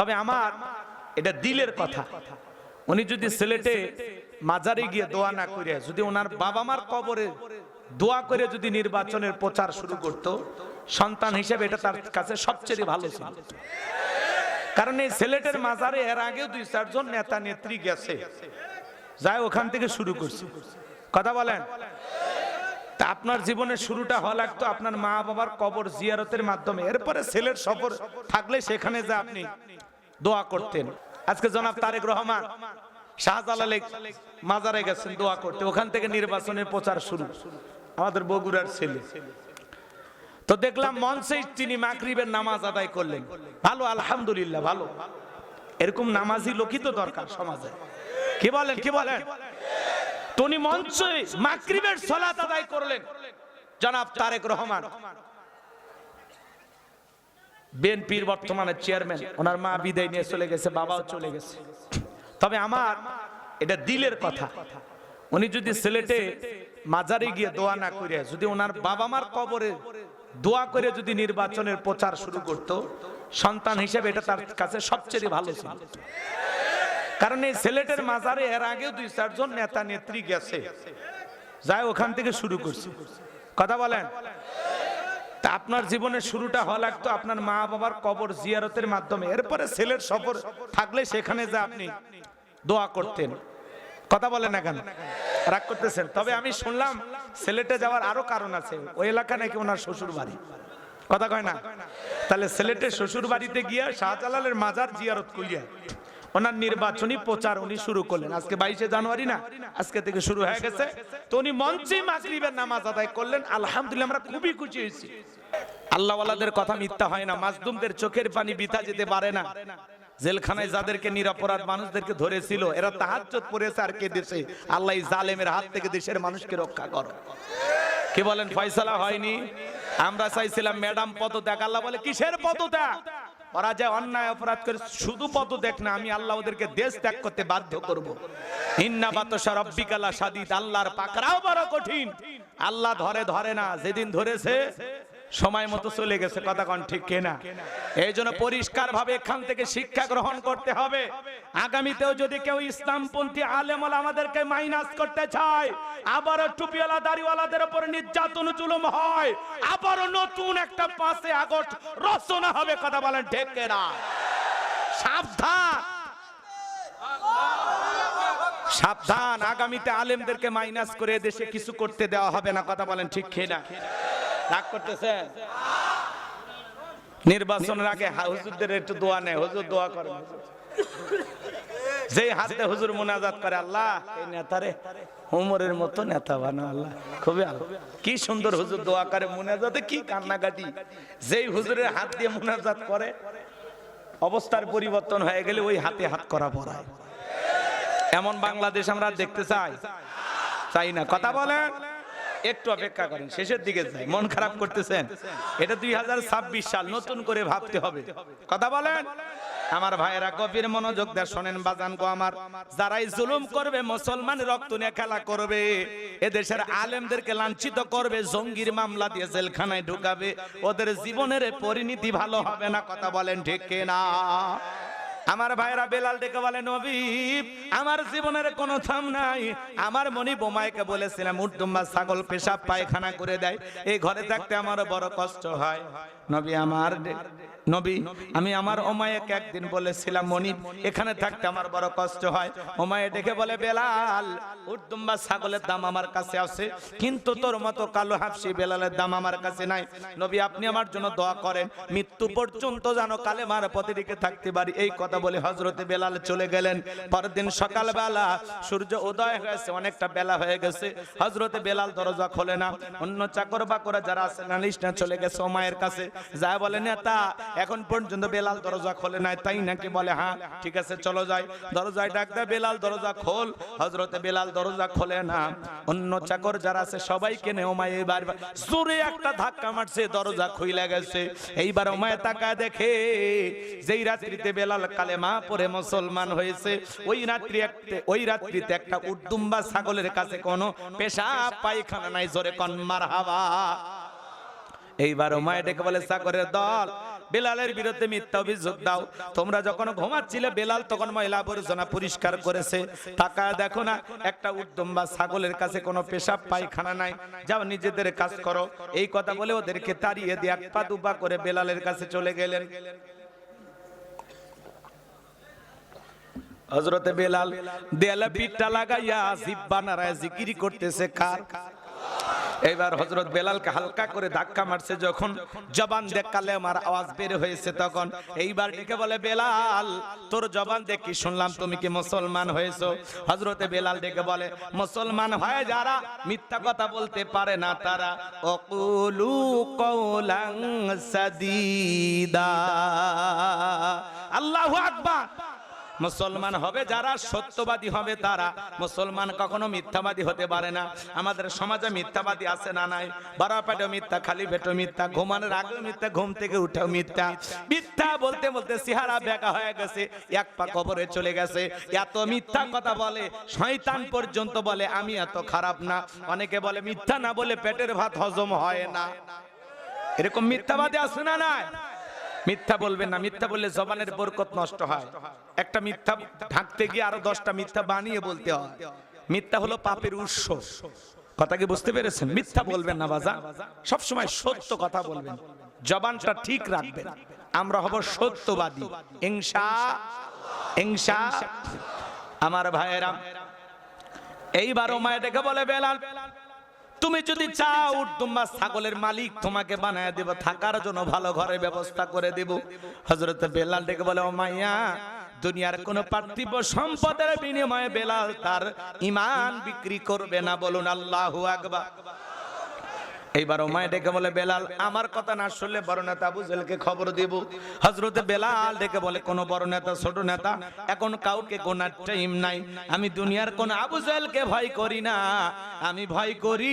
তবে আমার এটা দিলের কথা। উনি যদি সিলেটে মাজারে গিয়ে দোয়া না করে, যদি ওনার বাবা মার কবরে দোয়া করে যদি নির্বাচনের প্রচার শুরু করত, সন্তান হিসেবে এটা তার কাছে সবচেয়ে ভালো ছিল। কারণ এই সিলেটের মাজারে এর আগেও দুই চারজন নেতা, নেত্রী গেছে। যাই ওখান থেকে শুরু করছি। কথা বলেন? তা আপনার জীবনের শুরুটা হওয়া লাগতো আপনার মা বাবার কবর জিয়ারতের মাধ্যমে। এরপরে ছেলের সফর থাকলে সেখানে যা আপনি দোয়া করতেন। আজকে জনাব তারেক রহমান শাহজালালে মাজারে গেছেন দোয়া করতে। ওখান থেকে নির্বাচনের প্রচার শুরু। আমাদের বগুড়ার ছেলে। তো দেখলাম মঞ্চেই তিনি মাগরিবের নামাজ আদায় করলেন। ভালো আলহামদুলিল্লাহ ভালো। এরকম নামাজি লোকই তো দরকার সমাজে। কি বলেন কি বলেন? টনি মঞ্চে মাগরিবের সালাত আদায় করলেন। জনাব তারেক রহমান। বিএনপির বর্তমানে চেয়ারম্যান, ওনার মা বিদায় নিয়ে চলে গেছে, বাবাও চলে গেছে। তবে আমার এটা দিলের কথা। উনি যদি সিলেটে মাজারে গিয়ে দোয়া না করে, যদি ওনার বাবা মার কবরে দোয়া করে যদি নির্বাচনের প্রচার শুরু করত, সন্তান হিসেবে এটা তার কাছে সবচেয়ে ভালো ছিল। কারণ এই সিলেটের মাজারে এর আগেও দুই, চারজন নেতা নেত্রী গেছে। যাই ওখান থেকে শুরু করছে। কথা বলেন? তা আপনার জীবনের শুরুটা হওয়া লাগতো আপনার মা বাবার কবর জিয়ারতের মাধ্যমে। এরপরে ছেলের সফর থাকলে সেখানে যা আপনি দোয়া করতেন। কথা বলেন না কেন? রাগ করতেছেন। তবে আমি শুনলাম সিলেটে যাওয়ার আরও কারণ আছে। ওই এলাকা নাকি ওনার শ্বশুর বাড়ি কথা কয় না? তাহলে সিলেটের শ্বশুর বাড়িতে গিয়া শাহজালালের মাজার জিয়ারত করিয়া ওনার নির্বাচনী প্রচার উনি শুরু করলেন। আজকে বাইশে জানুয়ারি না? আজকে থেকে শুরু হয়ে গেছে। তো উনি মঞ্চে মাগরিবের নামাজ আদায় করলেন। আলহামদুলিল্লাহ, আমরা খুবই খুশি হয়েছি। আল্লাহওয়ালাদের কথা মিথ্যা হয় না। মাজদুমদের চোখের পানি বিতা যেতে পারে না। জেলখানায় যাদেরকে নিরাপরাধ মানুষদেরকে ধরেছিল, এরা তাহাজ্জত পড়েছে আর কে দেশে? আল্লাহ জালেমের হাত থেকে দেশের মানুষকে রক্ষা করো। কি বলেন, ফয়সালা হয়নি? আমরা চাইছিলাম, ম্যাডাম, পদত্যাগ। আল্লাহ বলে, কিসের পদত্যাগ? ওরা যে অন্যায় অপরাধ করে, শুধু পদ দেখ না, আমি আল্লাহ ওদেরকে দেশ ত্যাগ করতে বাধ্য করব। আল্লাহর পাকড়াও বড় কঠিন। আল্লাহ ধরে ধরে না, যেদিন ধরেছে সময় মতো চলে গেছে, কথা কন ঠিক কেনা? এই জন্য পরিষ্কার ভাবে এখান থেকে শিক্ষা গ্রহণ করতে হবে। আগামীতেও যদি কেউ ইসলামপন্থী আলেমল আমাদেরকে মাইনাস করতে চায়, আবারও টুপিওয়ালা, দাড়িওয়ালাদের উপর নির্যাতন জুলুম হয়, আবারও নতুন একটা পাঁচে আগস্ট রচনা হবে, কথা বলেন কেনা? সাবধান! সাবধান! আগামীতে আলেমদেরকে মাইনাস করে দেশে কিছু করতে দেওয়া হবে না, কথা বলেন ঠিক খেয়ে না রাগ করতেছেন? নির্বাচনের আগে হুজুরদের একটু দোয়া নেয় হুজুর দোয়া করেন। যেই হাতে হুজুর মোনাজাত করে, আল্লাহ নেতারে উমরের মতো নেতা বানো, আল্লাহ, খুবই কি সুন্দর হুজুর দোয়া করে মোনাজাতে, কি কান্নাকাটি। যেই হুজুরের হাত দিয়ে মোনাজাত করে, অবস্থার পরিবর্তন হয়ে গেলে ওই হাতে হাত করা পড়ায়। এমন বাংলাদেশ আমরা দেখতে চাই। চাই না। কথা বলেন। একটু অপেক্ষা করেন, শেষের দিকে যাই। মন খারাপ করতেছেন? এটা দুই সাল, নতুন করে ভাবতে হবে। কথা বলেন? আমার ভাইয়েরা কবির মনোযোগ দেয় শোনেন, বাজান গো আমার। যারাই জুলুম করবে, মুসলমান রক্ত নিয়ে খেলা করবে, এদেশের আলেমদেরকে লাঞ্ছিত করবে, জঙ্গির মামলা দিয়ে জেলখানায় ঢুকাবে, ওদের জীবনের পরিণতি ভালো হবে না, কথা বলেন ঠিক না আমার ভাইরা বেলাল ডেকে বলে, নবী, আমার জীবনের কোনো থাম নাই। আমার মনি বোমাইকে বলেছিলাম উর্দুম্বা ছাগল পেশাব পায়খানা করে দেয়। এই ঘরে থাকতে আমার বড় কষ্ট হয়। নবী আমার নবী, আমি আমার ওমায়েকে একদিন বলেছিলাম মনি এখানে থাকতে আমার বড় কষ্ট হয়। ওমায়ে দেখে বলে, বেলাল উর্দুম্বা ছাগলের দাম আমার কাছে আছে, কিন্তু তোর মতো কালো হাফসি বেলালের দাম আমার কাছে নাই। নবী, আপনি আমার জন্য দোয়া করেন, মৃত্যু পর্যন্ত যেন কালেমার পথে রেখে থাকতে পারি। এই কথা বলে হজরতে বেলাল চলে গেলেন। পরের দিন সকালবেলা সূর্য উদয় হয়েছে, অনেকটা বেলা হয়ে গেছে। হজরতে বেলাল দরজা খোলে না, অন্য চাকর বাকরা যারা আছে নালিশ না চলে গেছে ওমায়ের কাছে। যা বলে নেতা, এখন পর্যন্ত বেলাল দরজা খোলে নাই, তাই নাকি বলে হ্যাঁ ঠিক আছে, চলো যাই। দরজায় ডাক দেয়, বেলাল, দরজা খোল। হজরতে বেলাল দরজা খোলে না। অন্য চাকর যারা আছে, সবাইকে নে ওমায় এবার জোরে একটা ধাক্কা মারছে, দরজা খুইলা গেছে। এইবার ওমায় তাকা দেখে, যেই রাত্রিতে বেলাল কালেমা পরে মুসলমান হয়েছে, ওই রাত্রি একটা, ওই রাত্রিতে একটা উদ্দুম্বা ছাগলের কাছে কোনো পেশাব, পায়খানা নাই, জোরে কন মার হাওয়া এইবার মায়ে ডেকে বলে চাকরের দল, বেলালের বিরুদ্ধে মিথ্যা অভিযোগ দাও। তোমরা যখন ঘুমাচ্ছিলে, বেলাল তখন ময়লা আবর্জনা পরিষ্কার করেছে। তাকায় দেখো না, একটা উদ্যম বা ছাগলের কাছে কোনো পেশাব, পায়খানা নাই। যাও, নিজেদের কাজ করো। এই কথা বলে ওদেরকে তাড়িয়ে দিয়ে এক পা দুপা করে বেলালের কাছে চলে গেলেন। হজরতে বেলাল, দেয়ালে পিঠটা লাগাইয়া জিব্বা নারায় জিকিরি করতেছে কার? এইবার হজরত বেলালকে হালকা করে ধাক্কা মারছে যখন জবান দেখালে আমার আওয়াজ বের হয়েছে তখন। এইবার ডেকে বলে, বেলাল, তোর জবান দেখি শুনলাম? তুমি কি মুসলমান হয়েছো? হজরতে বেলাল ডেকে বলে, মুসলমান হয় যারা মিথ্যা কথা বলতে পারে না তারা অকুলু কৌলাং সাদিদা। আল্লাহু আকবার। মুসলমান হবে যারা সত্যবাদী হবে তারা। মুসলমান কখনো মিথ্যাবাদী হতে পারে না। আমাদের সমাজে মিথ্যাবাদী আছে না নাই? বারা পেটে মিথ্যা, খালি পেটে মিথ্যা, ঘুমানোর আগে মিথ্যা, ঘুম থেকে উঠেও মিথ্যা। মিথ্যা বলতে বলতে সিহারা বেকা হয়ে গেছে, এক পা কবরে চলে গেছে। এত মিথ্যা কথা বলে, শয়তান পর্যন্ত বলে, আমি এত খারাপ না। অনেকে বলে, মিথ্যা না বলে পেটের ভাত হজম হয় না। এরকম মিথ্যাবাদী আছে না নাই? মিথ্যা বলবেন না, মিথ্যা বললে জবানের বরকত নষ্ট হয়। একটা মিথ্যা ঢাকতে গিয়ে আরও দশটা মিথ্যা বানিয়ে বলতে হয়। মিথ্যা হলো পাপের উৎস। কথা কি বুঝতে পেরেছেন? মিথ্যা বলবেন না বাজা সব সময় সত্য কথা বলবেন। জবানটা ঠিক রাখবেন। আমরা হব সত্যবাদী। ইনশা ইনশা আমার ভাইয়েরা, এইবারও মায়ে ডেকে বলে বেলাল তুমি যদি চাও তোমার ছাগলের মালিক তোমাকে বানায় দেব, থাকার জন্য ভালো ঘরের ব্যবস্থা করে দেব। হজরত বেলাল ডেকে বলে, ও মাইয়া, দুনিয়ার কোন পার্থিব সম্পদের বিনিময়ে বেলাল তার ইমান বিক্রি করবে না, বলুন আল্লাহু আকবার। এইবার ওমায় ডেকে বলে, বেলাল, আমার কথা না শুনলে বড় নেতা আবু জেলকে খবর দিব। হজরতে বেলাল ডেকে বলে, কোন বড় নেতা, ছোট নেতা, এখন কাউকে কোনার টাইম নাই। আমি দুনিয়ার কোন আবু জেলকে ভয় করি না। আমি ভয় করি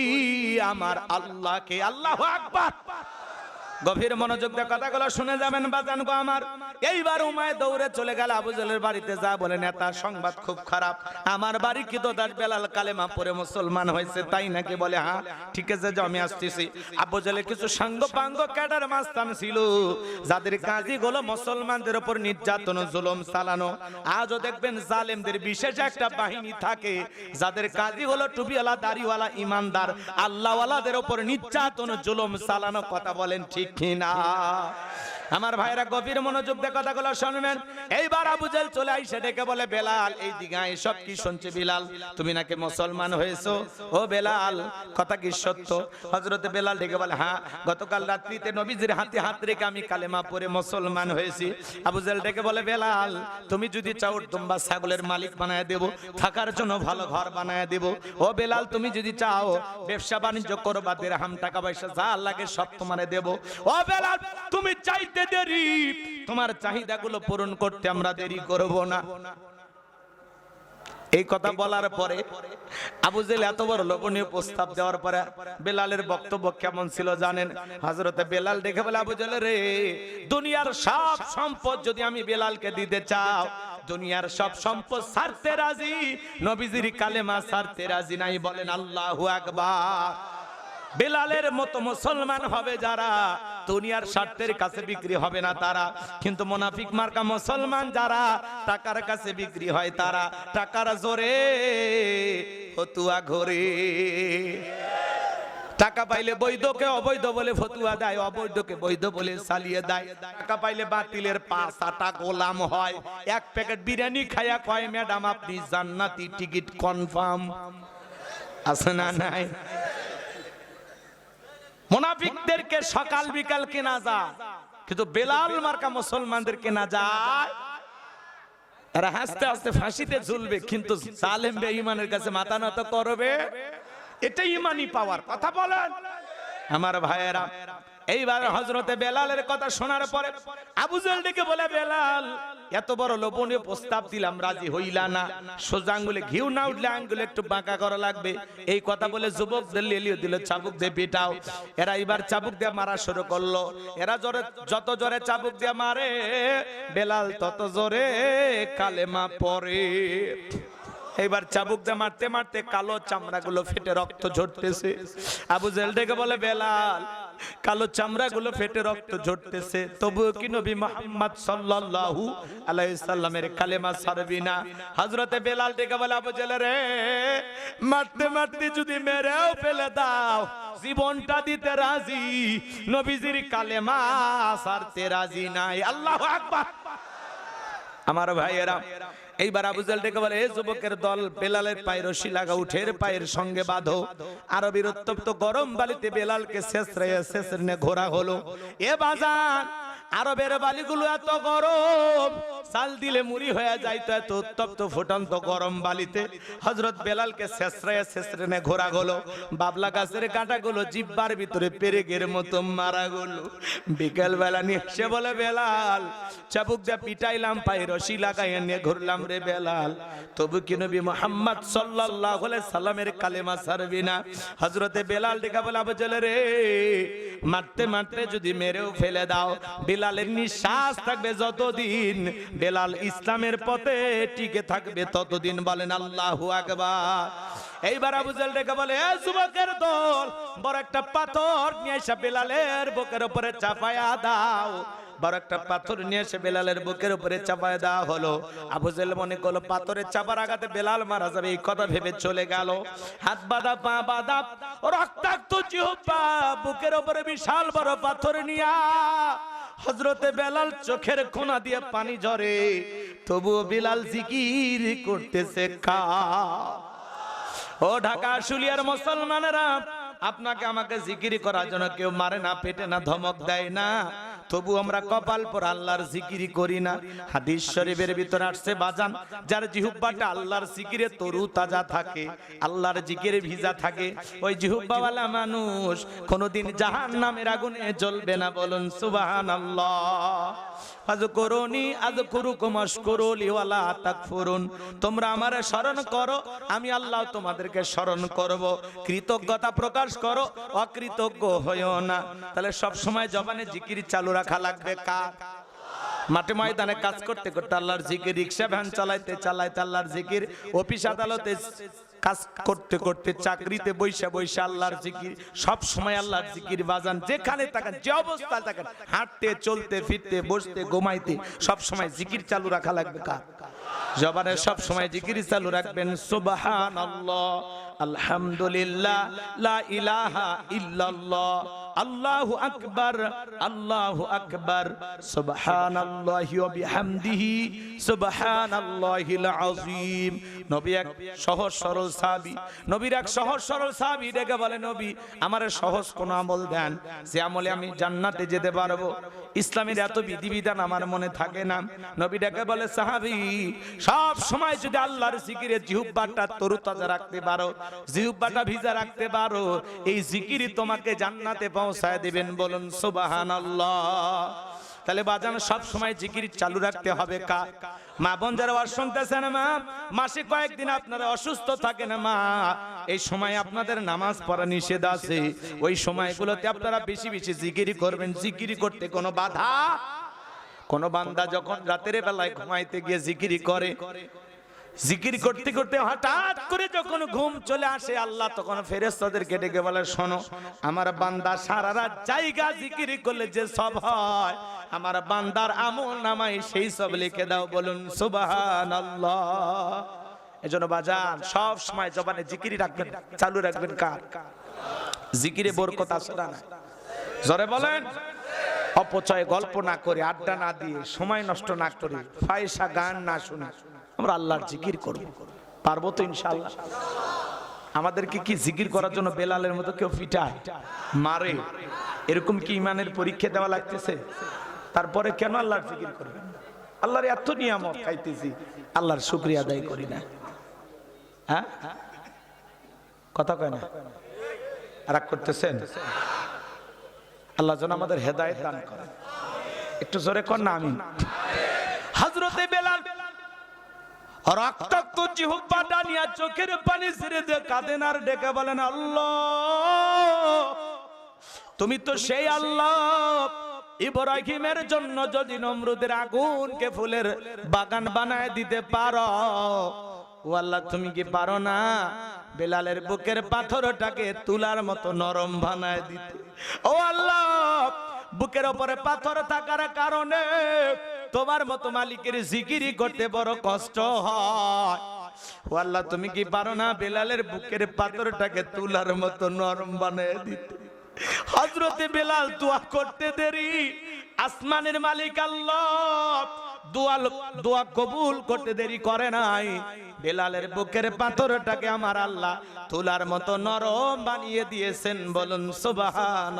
আমার আল্লাহকে। আল্লাহ আকবার। গভীর মনোযোগ দিয়ে কথাগুলো শুনে যাবেন বাজান গো আমার। এইবার উমায় দৌড়ে চলে গেল আবুজলের বাড়িতে, যা বলে, নেতা, সংবাদ খুব খারাপ। আমার বাড়ি কি তো দাস বেলাল কালেমা পরে মুসলমান হয়েছে তাই নাকি? বলে হ্যাঁ ঠিক আছে যে আমি আসতেছি। আবুজলের কিছু সাঙ্গ পাঙ্গ ক্যাডার মাস্তান ছিল, যাদের কাজই গুলো মুসলমানদের উপর নির্যাতন, জুলুম চালানো। আজও দেখবেন জালেমদের বিশেষ একটা বাহিনী থাকে, যাদের কাজই হলো টুপিওয়ালা, দাড়িওয়ালা, ইমানদার। আল্লাহওয়ালাদের উপর নির্যাতন, জুলুম চালানো কথা বলেন, ঠিক কিনা আমার ভাইরা গভীর মনোযোগ দিয়ে কথাগুলো শুনবেন। এইবার আবু জেল চলে আইসে ডেকে বলে, বেলাল, এই দিঘা এসব কি শুনছে বিলাল? তুমি নাকি মুসলমান হয়েছো? ও বেলাল, কথা কি সত্য? হজরতে বেলাল ডেকে বলে হ্যাঁ গতকাল রাত্রিতে নবীজির হাতে হাত রেখে আমি কালেমা পরে মুসলমান হয়েছি। আবু জেল ডেকে বলে, বেলাল, তুমি যদি চাও তোমরা ছাগলের মালিক বানায় দেব, থাকার জন্য ভালো ঘর বানায় দেব। ও বেলাল, তুমি যদি চাও ব্যবসা বাণিজ্য করবা, দেড়হাম টাকা পয়সা যা লাগে সব তোমারে দেব। ও বেলাল, তুমি চাইতে দেরি। তোমার চাহিদাগুলো পূরণ করতে আমরা দেরি করব না। এই কথা বলার পরে আবু জেল এত বড় লোভনীয় প্রস্তাব দেওয়ার পরে বেলালের বক্তব্য কেমন ছিল জানেন? হজরতে বেলাল দেখে বলে, আবু জেল রে, দুনিয়ার সব সম্পদ যদি আমি বেলালকে দিতে চাও, দুনিয়ার সব সম্পদ ছাড়তে রাজি? নবীজির কালেমা ছাড়তে রাজি নাই বলেন আল্লাহু আকবার। বেলালের মতো মুসলমান হবে যারা, দুনিয়ার স্বার্থের কাছে বিক্রি হবে না তারা। কিন্তু মোনাফিক মার্কা মুসলমান যারা, টাকার কাছে বিক্রি হয় তারা। টাকার জোরে, ফতুয়া ঘরে। টাকা পাইলে বৈধকে অবৈধ বলে ফতুয়া দেয়, অবৈধকে বৈধ বলে চালিয়ে দেয়। টাকা পাইলে বাতিলের পাঁচ আটা গোলাম হয়। এক প্যাকেট বিরিয়ানি খাইয়া কয়, ম্যাডাম, আপনি জান্নাতি টিকিট কনফার্ম আছে না নাই? মোনাফিকদেরকে সকাল বিকাল কেনা যায়। কিন্তু বেলাল মার্কা মুসলমানদের কেনা যায়। ফাঁসিতে ঝুলবে, কিন্তু কাছে করবে। পাওয়ার কথা বলেন। আমার ভাইয়েরা এইবার হজরতে বেলালের কথা শোনার পরে আবুজেল ডেকে বলে, বেলাল, এত বড় লোভনীয় প্রস্তাব দিলাম, রাজি হইলা না। সোজা আঙ্গুলে ঘিউ না উঠলে আঙ্গুলে একটু বাঁকা করা লাগবে। এই কথা বলে লেলিয়ে দিল, চাবুক দিয়ে পিটাও। এরা এবার চাবুক দিয়ে মারা শুরু করল। এরা জোরে, যত জোরে চাবুক দিয়ে মারে, বেলাল তত জোরে কালেমা পরে এবার চাবুক দিয়ে মারতে মারতে কালো চামড়া গুলো ফেটে রক্ত ঝরতেছে। আবু জেল ডেকে বলে, বেলাল কালো চামড়া গুলো ফেটে রক্ত ঝরতেছে। তবুও কি নবী মোহাম্মদ সাল্লাল্লাহু আলাইহি সাল্লামের কালেমা ছাড়বি না? হযরতে বেলাল ডেকে বলে, আবু জেলে রে, মারতে মারতে যদি মেরেও ফেলে দাও, জীবনটা দিতে রাজি। নবীজির কালেমা ছাড়তে রাজি নাই। আল্লাহু আকবার। আমার ভাইয়েরা এইবার আবু জাল ডেকে বলে, "এ যুবকের দল বেলালের পায়ের রশি লাগা, উঠের পায়ের সঙ্গে বাঁধো। আরবির উত্তপ্ত গরম বালিতে বেলালকে শেষ শেষরে শেষ ঘোরা হলো। এ বাজান আরবের বালিগুলো এত গরম, চাল দিলে মুড়ি হয়ে যায় তো এত উত্তপ্ত ফুটন্ত গরম বালিতে। হজরত বেলালকে শেষরে শেষরে ঘোরা হলো বাবলা গাছের কাঁটাগুলো জিব্বার ভিতরে পেরেকের মতো মারা গেলো। বিকেল বেলা নিয়ে বলে, বেলাল, চাবুক দিয়ে পিটাইলাম, পায়ে রশি লাগাইয়া নিয়ে ঘুরলাম রে বেলাল। তবু কি নবী মোহাম্মদ আলাইহি সাল্লামের কালেমা ছাড়বি না? হজরতে বেলাল দেখা বলে, আবু জেলে রে, মারতে মারতে যদি মেরেও ফেলে দাও বেলালের নিঃশ্বাস থাকবে যতদিন বেলাল ইসলামের পথে টিকে থাকবে ততদিন বলেন আল্লাহু আকবার। এইবার আবু জেল ডেকে বলে যুবকের দল, বড় একটা পাথর নিয়ে বেলালের বুকের উপরে চাপায়া দাও। বড় একটা পাথর নিয়ে এসে বেলালের বুকের উপরে চাপায় দেওয়া হলো। আবু জেল মনে করল পাথরের চাপার আঘাতে বেলাল মারা যাবে। এই কথা ভেবে চলে গেল। হাত বাঁধা, পা বাঁধা, রক্তাক্ত জিহ্বা, বুকের উপরে বিশাল বড় পাথর নিয়া হজরতে বেলাল চোখের কোনা দিয়ে পানি ঝরে। তবুও বিলাল জিকির করতেছে কা ও ঢাকা শুলিয়ার মুসলমানেরা, আপনাকে আমাকে জিকির করার জন্য কেউ মারে না, পেটে না ধমক দেয় না। তবু আমরা কপাল পর আল্লাহর জিকিরি করি না। হাদিস শরীফের ভিতরে আসছে, বাজান, যার জিহুব্বাটা আল্লাহর জিকিরে তরু তাজা থাকে, আল্লাহর জিকিরে ভিজা থাকে। ওই জিহুব্বাওয়ালা মানুষ কোনোদিন জাহান নামের আগুনে জ্বলবে না, বলুন করলি ওয়ালা তাকফুরুন। তোমরা আমারে স্মরণ করো, আমি আল্লাহ তোমাদেরকে স্মরণ করব। কৃতজ্ঞতা প্রকাশ করো, অকৃতজ্ঞ হইও না। তাহলে সব সময় জবানে জিকির চালু রাখা লাগবে কার? মাঠে ময়দানে কাজ করতে করতে আল্লাহর জিকির, রিক্সা ভ্যান চালাইতে চালাইতে আল্লাহর জিকির, অফিস আদালতে কাজ করতে করতে চাকরিতে বৈশা বৈশা আল্লাহর জিকির, সব সময় আল্লাহর জিকির বাজান, যেখানে থাকেন, যে অবস্থায় থাকেন, হাঁটতে, চলতে, ফিরতে, বসতে, ঘুমাইতে, সব সময় জিকির চালু রাখা লাগবে কার? জবানে সব সময় জিকির চালু রাখবেন, সুবহানাল্লাহ, আলহামদুলিল্লাহ, লা ইলাহা ইল্লাল্লাহ আল্লাহু আকবার আল্লাহু আকবার, সুবহানাল্লাহি ওয়া বিহামদিহি, সুবহানাল্লাহিল আযীম। নবী এক সহজ সরল সাহাবী, নবীর এক সহজ সরল সাহাবী ডেকে বলে, নবী, আমারে সহজ কোন আমল দেন সে আমলে আমি জান্নাতে যেতে পারব। ইসলামের এত বিধিবিধান আমার মনে থাকে না। নবী ডাকে বলে, সাহাবি, সব সময় যদি আল্লাহর জিকিরে জিহুব্বাটা তরুতাজা রাখতে পারো জিহুব্বাটা ভিজা রাখতে পারো, এই জিকিরি তোমাকে জান্নাতে পৌঁছায় দিবেন বলুন, সুবহানাল্লাহ। তাহলে বাজান সব সময় জিকির চালু রাখতে হবে কা? মা বোন যারা ওয়াজ শুনতেছেন মা, মাসে কয়েকদিন আপনারা অসুস্থ থাকেন মা। এই সময় আপনাদের নামাজ পড়া নিষেধ আছে। ওই সময়গুলোতে আপনারা বেশি বেশি জিকিরি করবেন। জিকিরি করতে কোনো বাধা? কোন বান্দা যখন রাতের বেলায় ঘুমাইতে গিয়ে জিকিরি করে জিকির করতে করতে হঠাৎ করে যখন ঘুম চলে আসে, আল্লাহ তখন ফেরেস্তাদেরকে ডেকে বলে, শোনো, আমার বান্দা সারা রাত জায়গা জিকির করলে যে সব হয়, আমার বান্দার আমল নামাই সেই সব লিখে দাও, বলুন সুবাহান আল্লাহ এজন্য বাজান, সব সময় জবানে জিকিরি রাখবেন, চালু রাখবেন কার? জিকিরে বরকত আসে না জরে বলেন। অপচয় গল্প না করে, আড্ডা না দিয়ে, সময় নষ্ট না করে, ফায়সা গান না শুনে আমরা আল্লাহর জিকির করব। পারব তো ইনশাআল্লাহ। আমাদেরকে কি জিকির করার জন্য বেলালের মতো কেউ পিটায়? মারে। এরকম কি ইমানের পরীক্ষা দেওয়া লাগতেছে? তারপরে কেন আল্লাহর জিকির করবেন? আল্লাহর এত নিয়ামত খাইতেছি, আল্লাহর শুক্রিয়া আদায় করি না। হ্যাঁ? কথা কয় না? রাগ করতেছেন? আল্লাহ যেন আমাদের হেদায়েত দান করে একটু জোরে কর না আমি হযরতে বেলাল রক্তাক্ত জিহ্বাটা নিয়ে চোখের পানি ছেড়ে দিয়ে কাঁদেন আর ডেকে বলেন, আল্লাহ, তুমি তো সেই আল্লাহ। ইব্রাহিমের জন্য যদি নমরুদের আগুনকে ফুলের বাগান বানায় দিতে পারো, ও আল্লাহ, তুমি কি পারো না? বেলালের বুকের পাথরটাকে তুলার মতো নরম বানায় দিতে। ও আল্লাহ, বুকের ওপরে পাথর থাকার কারণে তোমার মতো মালিকের জিকিরি করতে বড় কষ্ট হয়। আল্লাহ, তুমি কি পারো না বেলালের বুকের পাথরটাকে তুলার মতো নরম বানায় দিতে? হজরতে বেলাল দোয়া করতে দেরি। আসমানের মালিক আল্লাহ দোয়া দোয়া কবুল করতে দেরি করে নাই। বেলালের বুকের পাথরটাকে আমার আল্লাহ তুলার মতো নরম বানিয়ে দিয়েছেন বলুন সুবাহান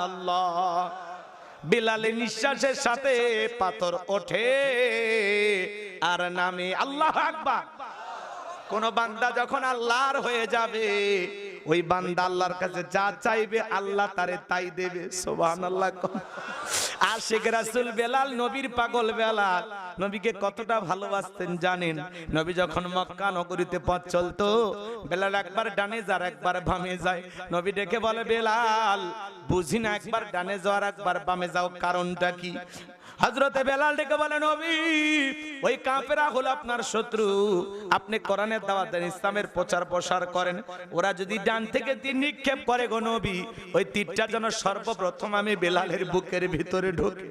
বেলালের নিঃশ্বাসের সাথে পাথর ওঠে। আর নামে আল্লাহ আকবার। কোন বান্দা যখন আল্লাহর হয়ে যাবে, ওই বান্দা আল্লাহর কাছে যা চাইবে আল্লাহ তারে তাই দেবে। সোবান আল্লাহ আশেখ রাসুল বেলাল, নবীর পাগল বেলাল নবীকে কতটা ভালোবাসতেন জানেন? নবী যখন মক্কা নগরীতে পথ চলতো, বেলাল একবার ডানে যার একবার বামে যায়। নবী ডেকে বলে, বেলাল, বুঝি না একবার ডানে যাওয়ার একবার বামে যাও কারণটা কি? হজরতে বেলাল ডেকে বলেন, নবী, ওই কাঁপেরা হলো আপনার শত্রু। আপনি কোরআনের দাওয়াত দেন, ইসলামের প্রচার প্রসার করেন। ওরা যদি ডান থেকে তীর নিক্ষেপ করে গো নবী, ওই তীরটা যেন সর্বপ্রথম আমি বেলালের বুকের ভিতরে ঢোকে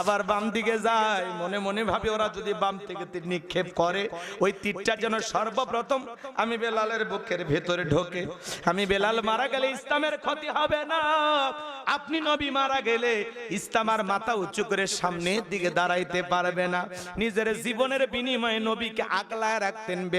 আবার বাম দিকে যায়। মনে মনে ভাবে ওরা যদি বাম থেকে তীর নিক্ষেপ করে, ওই তীরটা যেন সর্বপ্রথম আমি বেলালের বুকের ভেতরে ঢোকে। আমি বেলাল মারা গেলে ইসলামের ক্ষতি হবে না। আপনি নবী মারা গেলে ইসলাম আর মাথা উঁচু করে সামনের দিকে দাঁড়াইতে পারবে না। নিজের জীবনের বিনিময়ে নবীকে আগলায় রাখতেন।